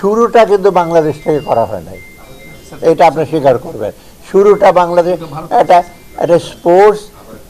শুরুটা কিন্তু বাংলাদেশ থেকে করা হয় নাই। এটা আপনি স্বীকার করবেন। শুরুটা বাংলাদেশ, একটা একটা স্পোর্টস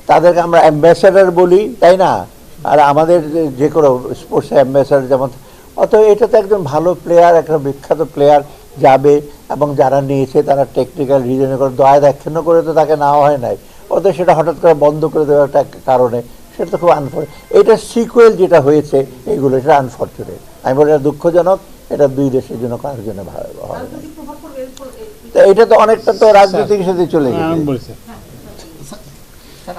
তাদেরকে আমরা অ্যাম্বাসেডার বলি, তাই না? আর আমাদের যে- কোনো স্পোর্টস অ্যাম্বাসেডার যেমন, অত এটা তো একজন ভালো প্লেয়ার একটা বিখ্যাত প্লেয়ার যাবে এবং যারা নিয়েছে, তারা টেকনিক্যাল রিজনে করে দয়া দাক্ষিণ্য করে তো তাকে নেওয়া হয় নাই। অত সেটা হঠাৎ করে বন্ধ করে দেওয়ার একটা কারণে, সেটা তো খুব আনফর্চুনেট এটা সিকুয়েল যেটা হয়েছে এইগুলো সেটা আনফর্চুনেট আমি বলি এটা দুঃখজনক। এটা দুই দেশের জন্য কারোর জন্য ভালো হয় তো এটা তো অনেকটা তো রাজনীতির সাথে চলে হ্যাঁ, গেছে।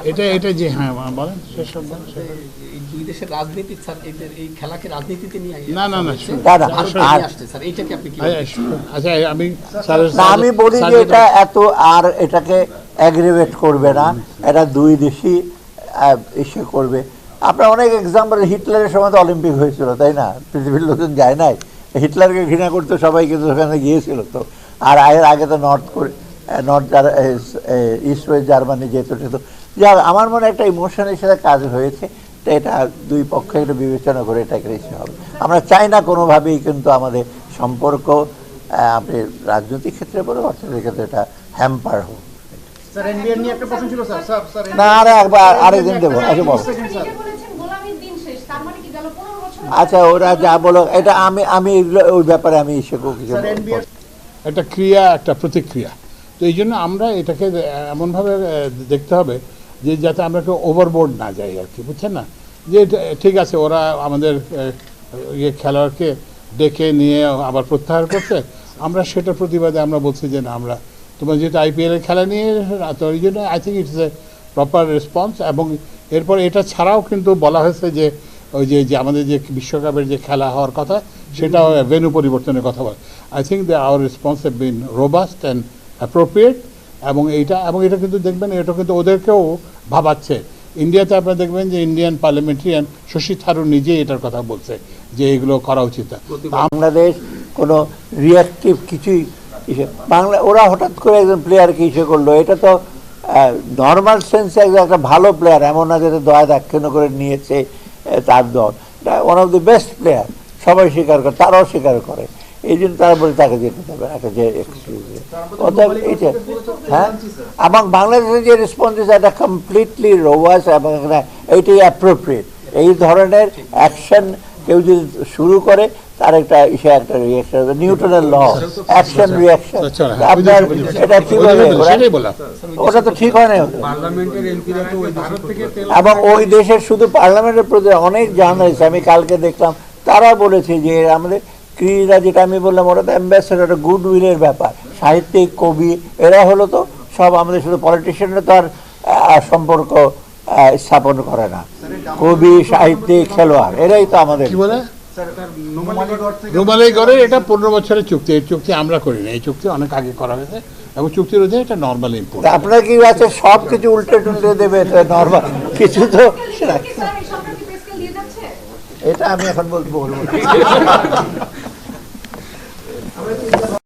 এটা এটা যে হ্যাঁ বলেন দুই দেশের রাজনীতি স্যার এদের এই খেলাকে রাজনীতিতে নিয়ে না, না, না, স্যার এইটাকে আপনি কি আচ্ছা আমি স্যারের- আমি বলি যে এটা এত আর এটাকে অ্যাগ্রিভেট করবে না। এটা দুই দেশই ইস্যু করবে। আপনার অনেক এক্সাম্পল হিটলারের সময় তো অলিম্পিক হয়েছিল তাই না? পৃথিবীর লোকজন যায় নাই। হিটলারকে ঘৃণা করতে সবাই কিন্তু ওখানে গিয়েছিল তো। আর এর আগে তো নর্থ করে নর্থ ইস্ট ওয়েস্ট জার্মানি যেহেতু সেহেতু যা আমার মনে একটা ইমোশনের সাথে কাজ হয়েছে তো এটা দুই পক্ষে একটু বিবেচনা করে এটাকে রেখে হবে। আমরা চাই না কোনোভাবেই কিন্তু আমাদের সম্পর্ক আপনি রাজনৈতিক ক্ষেত্রে বলে অর্থনৈতিক ক্ষেত্রে এটা হ্যাম্পার হোক। স্যার এনবিআর নিয়ে একটা প্রশ্ন ছিল স্যার। স্যার স্যার না আরে একবার আরেকদিন দেবো আচ্ছা বলো। আচ্ছা ওরা যা বলো এটা আমি আমি ওই ব্যাপারে আমি একটা ক্রিয়া একটা প্রতিক্রিয়া। তো এই জন্য আমরা এটাকে এমনভাবে দেখতে হবে যে যাতে আমরা কেউ ওভারবোর্ড না যাই আর কি বুঝছেন না? যে ঠিক আছে ওরা আমাদের ইয়ে খেলোয়াড়কে ডেকে নিয়ে আবার প্রত্যাহার করছে। আমরা সেটার প্রতিবাদে আমরা বলছি যে না আমরা তোমার যেহেতু আইপিএল এর খেলা নিয়ে তো ওই জন্য I think it's a proper response এবং এরপর এটা ছাড়াও কিন্তু বলা হয়েছে যে ওই যে যে আমাদের যে বিশ্বকাপের যে খেলা হওয়ার কথা সেটা ভেনু পরিবর্তনের কথা বলে। I think the our response have been robust and appropriate এবং এইটা এবং এটা কিন্তু দেখবেন এটা কিন্তু ওদেরকেও ভাবাচ্ছে। ইন্ডিয়াতে আপনারা দেখবেন যে ইন্ডিয়ান পার্লামেন্টারিয়ান শশী থারুর নিজেই এটার কথা বলছে যে এগুলো করা উচিত না। বাংলাদেশ কোনো রিয়াক্টিভ কিছুই বাংলা ওরা হঠাৎ করে একজন প্লেয়ারকে ইসে করল। এটা তো নর্মাল সেন্সে একজন একটা ভালো প্লেয়ার এমন না যেটা দয়া দাক্ষিণ্য করে নিয়েছে। তার দল। One of the best player সবাই স্বীকার করে, তারাও স্বীকার করে। এই জন্য তারা বলে তাকে যেতে হবে, একটা যে। অতএব এটা হ্যাঁ? এবং বাংলাদেশের যে রেসপন্স এটা কমপ্লিটলি রোবাস এবং এইটাই অ্যাপ্রোপ্রিয়েট এই ধরনের অ্যাকশন কেউ যদি শুরু করে তার একটা ইসে একটা রিয়াকশন নিউটনের ল অ্যাকশন রিয়াকশন আচ্ছা, হ্যাঁ, আপনার। এটা কি ওই বলে জন্য তো, ওরা? সেটাই বললাম ওটা তো ঠিক হয় না ওটা। পার্লামেন্টের এমপিরা তো ওই ভারত থেকে তেল এবং ওই দেশের শুধু পার্লামেন্টের প্রতি অনেক জার্নালিস্ট আমি কালকে দেখলাম তারা বলেছে যে আমাদের ক্রীড়া যেটা আমি বললাম ওটা তো অ্যাম্বাসেডার একটা গুড উইলের ব্যাপার সাহিত্যিক কবি এরা হলো তো সব আমাদের শুধু পলিটিশিয়ানরা তো আর আহ, সম্পর্ক আহ, স্থাপন করে না কবি সাহিত্যিক খেলোয়াড় এরাই তো আমাদের নুমালিগড়ের এটা পনেরো বছরের চুক্তি এই চুক্তি আমরা করি না এই চুক্তি অনেক আগে করা হয়েছে এবং চুক্তির অধীনে এটা নর্মাল ইম্পোর্ট আপনার কি আছে সব কিছু উল্টে টুলটে দেবে এটা নর্মাল কিছু তো এটা আমি এখন বলতে বলব